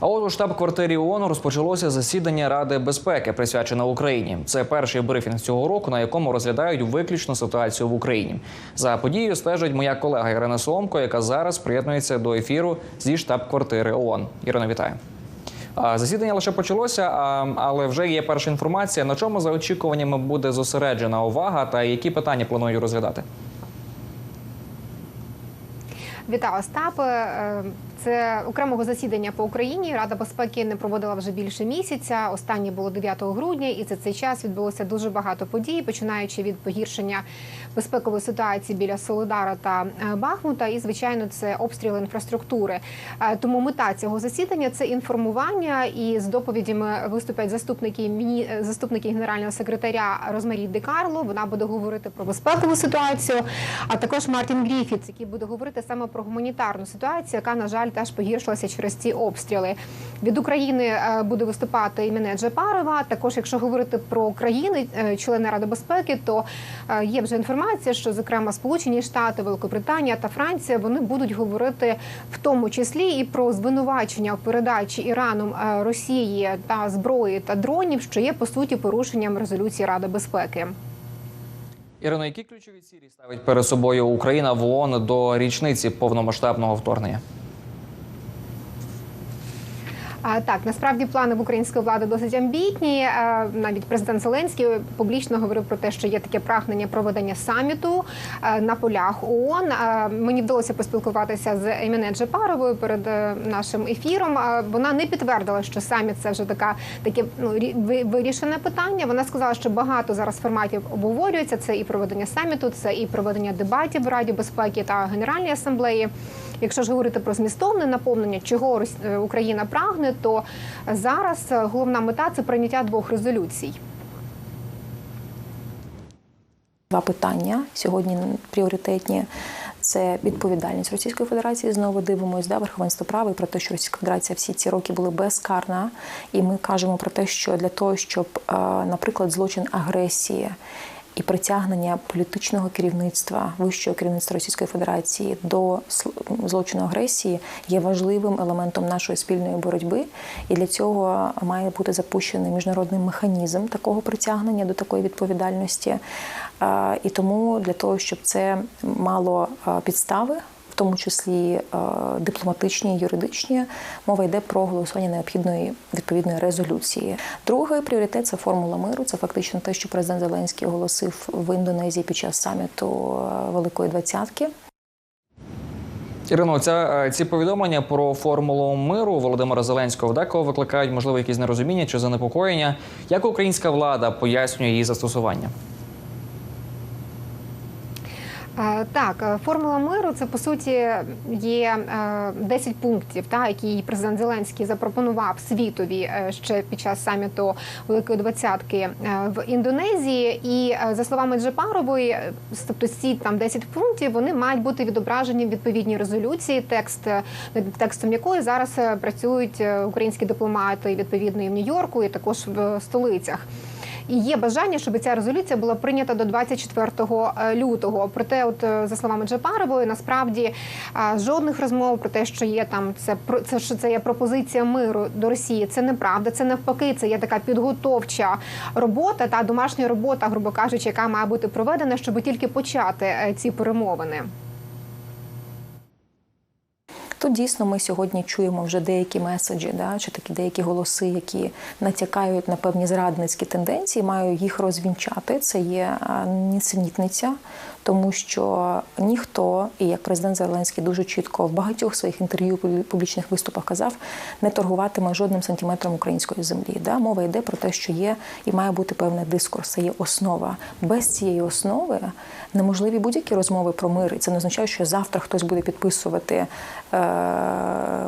А от у штаб-квартирі ООН розпочалося засідання Ради безпеки, присвячене Україні. Це перший брифінг цього року, на якому розглядають виключно ситуацію в Україні. За подією стежить моя колега Ірина Соломко, яка зараз приєднується до ефіру зі штаб-квартири ООН. Ірина, вітаю. Засідання лише почалося, але вже є перша інформація. На чому за очікуваннями буде зосереджена увага та які питання планують розглядати? Вітаю, Остапе. Це окремого засідання по Україні. Рада безпеки не проводила вже більше місяця. Останнє було 9 грудня, і за цей час відбулося дуже багато подій, починаючи від погіршення безпекової ситуації біля Солидара та е, Бахмута. І звичайно, це обстріли інфраструктури. Е, Тому мета цього засідання це інформування. І з доповідями виступлять заступники е, заступники генерального секретаря Розмарі Де Карло. Вона буде говорити про безпекову ситуацію. А також Мартін Гріфіц, який буде говорити саме про гуманітарну ситуацію, яка на жаль теж погіршилася через ці обстріли. Від України е, буде виступати Імене Джапарова. Також, якщо говорити про країни, е, члени Ради безпеки, то е, є вже інформація, що зокрема Сполучені Штати, Великобританія та Франція вони будуть говорити в тому числі і про звинувачення в передачі Іраном Росії та зброї та дронів, що є по суті порушенням резолюції Ради безпеки. Ірино, які ключові цілі ставить перед собою Україна в ООН до річниці повномасштабного вторгнення? А, Так, насправді плани в української влади досить амбітні. Е, Навіть президент Зеленський публічно говорив про те, що є таке прагнення проведення саміту е, на полях ООН. Е, Мені вдалося поспілкуватися з Еміне Джапаровою перед нашим ефіром. Вона не підтвердила, що саміт це вже така таке ну вирішене питання. Вона сказала, що багато зараз форматів обговорюється. Це і проведення саміту, це і проведення дебатів в Раді безпеки та Генеральній асамблеї. Якщо ж говорити про змістовне наповнення, чого е, Україна прагне, то зараз е, головна мета це прийняття двох резолюцій. Два питання сьогодні пріоритетні. Це відповідальність Російської Федерації. Знову дивимося да, верховенство права і про те, що Російська Федерація всі ці роки були безкарна. І ми кажемо про те, що для того, щоб, е, наприклад, злочин агресії і притягнення політичного керівництва вищого керівництва Російської Федерації до злочину агресії є важливим елементом нашої спільної боротьби, і для цього має бути запущений міжнародний механізм такого притягнення до такої відповідальності. І тому для того, щоб це мало підстави. Тому числі е, дипломатичні, юридичні, мова йде про голосування необхідної відповідної резолюції. Другий пріоритет це формула миру. Це фактично те, що президент Зеленський оголосив в Індонезії під час саміту е, Великої Двадцятки. Ірино, ця е, ці повідомлення про формулу миру Володимира Зеленського декого викликають можливо якісь нерозуміння чи занепокоєння. Як українська влада пояснює її застосування? Е, Так, е, формула миру це по суті є е, 10 пунктів, та які президент Зеленський запропонував світові е, ще під час саміту Великої Двадцятки е, в Індонезії. І е, за словами Джапарової, е, тобто ці там 10 пунктів вони мають бути відображені в відповідній резолюції, текст е, над текстом якої зараз е, працюють е, українські дипломати відповідно і в Нью-Йорку, і також в столицях. І є бажання, щоб ця резолюція була прийнята до 24 лютого. Проте, от е, за словами Джапарової, насправді е, жодних розмов про те, що є там це це, що це є пропозиція миру до Росії. Це неправда. Це навпаки, це є така підготовча робота та домашня робота, грубо кажучи, яка має бути проведена, щоб тільки почати е, ці перемовини. Тут дійсно ми сьогодні чуємо вже деякі меседжі, да, чи такі деякі голоси, які натякають на певні зрадницькі тенденції, маю їх розвінчати. Це є нісенітниця, тому що ніхто, і як президент Зеленський дуже чітко в багатьох своїх інтерв'ю публічних виступах казав, не торгуватиме жодним сантиметром української землі. Да? Мова йде про те, що є і має бути певний дискурс, це є основа. Без цієї основи неможливі будь-які розмови про мир. І це не означає, що завтра хтось буде підписувати е,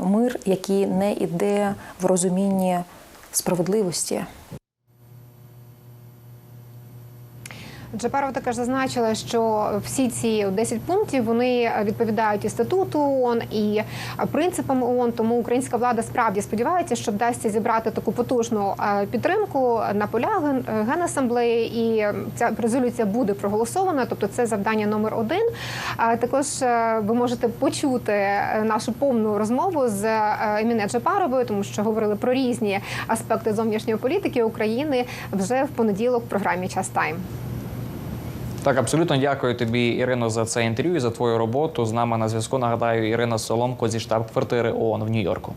мир, який не йде в розумінні справедливості. Джапарова також зазначила, що всі ці 10 пунктів вони відповідають і статуту ООН, і принципам ООН. Тому українська влада справді сподівається, що вдасться зібрати таку потужну е, підтримку на полях е, генасамблеї, і ця резолюція буде проголосована. Тобто, це завдання номер один. А також е, ви можете почути е, нашу повну розмову з е, Еміне Джапаровою, тому що говорили про різні аспекти зовнішньої політики України вже в понеділок в програмі Час Тайм. Так, абсолютно дякую тобі, Ірино, за це інтерв'ю і за твою роботу. З нами на зв'язку нагадаю Ірина Соломко зі штаб-квартири ООН в Нью-Йорку.